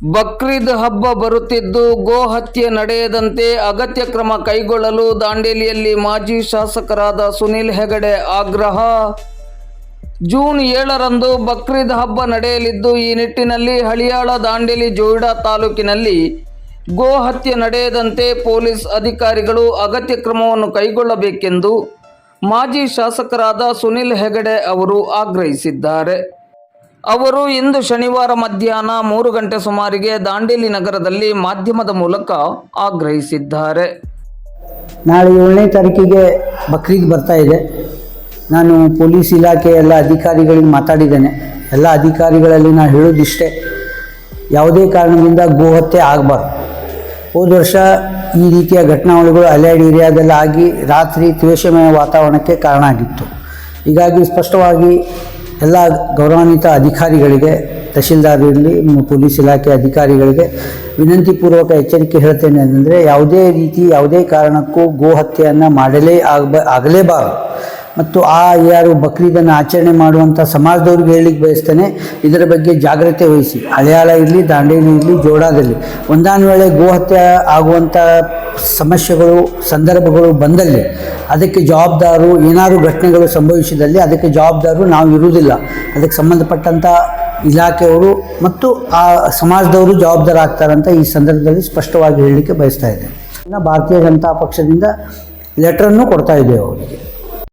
ಬಕ್ರೀದ್ ಹಬ್ಬ ಬರುತ್ತಿದ್ದು, ಗೋ ಹತ್ಯೆ ನಡೆಯದಂತೆ ಅಗತ್ಯ ಕ್ರಮ ಕೈಗೊಳ್ಳಲು ದಾಂಡೇಲಿಯಲ್ಲಿ ಮಾಜಿ ಶಾಸಕರಾದ ಸುನಿಲ್ ಹೆಗಡೆ ಆಗ್ರಹ. ಜೂನ್ ಏಳರಂದು ಬಕ್ರೀದ್ ಹಬ್ಬ ನಡೆಯಲಿದ್ದು, ಈ ನಿಟ್ಟಿನಲ್ಲಿ ಹಳಿಯಾಳ ದಾಂಡೇಲಿ ಜೋಯಿಡಾ ತಾಲೂಕಿನಲ್ಲಿ ಗೋ ಹತ್ಯೆ ನಡೆಯದಂತೆ ಪೊಲೀಸ್ ಅಧಿಕಾರಿಗಳು ಅಗತ್ಯ ಕ್ರಮವನ್ನು ಕೈಗೊಳ್ಳಬೇಕೆಂದು ಮಾಜಿ ಶಾಸಕರಾದ ಸುನಿಲ್ ಹೆಗಡೆ ಅವರು ಆಗ್ರಹಿಸಿದ್ದಾರೆ. ಅವರು ಇಂದು ಶನಿವಾರ ಮಧ್ಯಾಹ್ನ ಮೂರು ಗಂಟೆ ಸುಮಾರಿಗೆ ದಾಂಡೇಲಿ ನಗರದಲ್ಲಿ ಮಾಧ್ಯಮದ ಮೂಲಕ ಆಗ್ರಹಿಸಿದ್ದಾರೆ. ನಾಳೆ ಏಳನೇ ತಾರೀಕಿಗೆ ಬಕ್ರೀದ್ ಬರ್ತಾ ಇದೆ. ನಾನು ಪೊಲೀಸ್ ಇಲಾಖೆ ಎಲ್ಲ ಅಧಿಕಾರಿಗಳಿಗೆ ಮಾತಾಡಿದ್ದೇನೆ. ಎಲ್ಲ ಅಧಿಕಾರಿಗಳಲ್ಲಿ ನಾನು ಹೇಳೋದಿಷ್ಟೇ, ಯಾವುದೇ ಕಾರಣದಿಂದ ಗೋಹತ್ಯೆ ಆಗಬಾರ್ದು. ಹೋದ ವರ್ಷ ಈ ರೀತಿಯ ಘಟನಾವಳಿಗಳು ಅಲೆಡ್ ಏರಿಯಾದಲ್ಲಿ ಆಗಿ ರಾತ್ರಿ ತ್ವೇಷಮಯ ವಾತಾವರಣಕ್ಕೆ ಕಾರಣ ಆಗಿತ್ತು. ಹೀಗಾಗಿ ಸ್ಪಷ್ಟವಾಗಿ ಎಲ್ಲ ಗೌರವಾನ್ವಿತ ಅಧಿಕಾರಿಗಳಿಗೆ ತಹಶೀಲ್ದಾರ್ ಇರಲಿ ಪೊಲೀಸ್ ಇಲಾಖೆ ಅಧಿಕಾರಿಗಳಿಗೆ ವಿನಂತಿಪೂರ್ವಕ ಎಚ್ಚರಿಕೆ ಹೇಳ್ತೇನೆ. ಅಂದರೆ ಯಾವುದೇ ರೀತಿ ಯಾವುದೇ ಕಾರಣಕ್ಕೂ ಗೋ ಹತ್ಯೆಯನ್ನು ಮಾಡಲೇ ಆಗಬ ಆಗಲೇಬಾರದು. ಮತ್ತು ಆ ಯಾರು ಬಕ್ರೀದನ್ನು ಆಚರಣೆ ಮಾಡುವಂಥ ಸಮಾಜದವ್ರಿಗೆ ಹೇಳಲಿಕ್ಕೆ ಬಯಸ್ತೇನೆ, ಇದರ ಬಗ್ಗೆ ಜಾಗ್ರತೆ ವಹಿಸಿ. ಹಳೆಯಾಳ ಇರಲಿ, ದಾಂಡೇಲಿ ಇರಲಿ, ಜೋಡಾದಲ್ಲಿ. ಒಂದಾನ ವೇಳೆ ಗೋಹತ್ಯೆ ಆಗುವಂಥ ಸಮಸ್ಯೆಗಳು, ಸಂದರ್ಭಗಳು ಬಂದಲ್ಲಿ, ಅದಕ್ಕೆ ಜವಾಬ್ದಾರು ಏನಾದರೂ ಘಟನೆಗಳು ಸಂಭವಿಸಿದಲ್ಲಿ ಅದಕ್ಕೆ ಜವಾಬ್ದಾರು ನಾವು ಇರುವುದಿಲ್ಲ. ಅದಕ್ಕೆ ಸಂಬಂಧಪಟ್ಟಂಥ ಇಲಾಖೆಯವರು ಮತ್ತು ಆ ಸಮಾಜದವರು ಜವಾಬ್ದಾರ ಆಗ್ತಾರಂತ ಈ ಸಂದರ್ಭದಲ್ಲಿ ಸ್ಪಷ್ಟವಾಗಿ ಹೇಳಲಿಕ್ಕೆ ಬಯಸ್ತಾ ಇದ್ದೇನೆ. ಭಾರತೀಯ ಜನತಾ ಪಕ್ಷದಿಂದ ಲೆಟ್ರನ್ನು ಕೊಡ್ತಾ ಇದ್ದೇವೆ ಅವರಿಗೆ.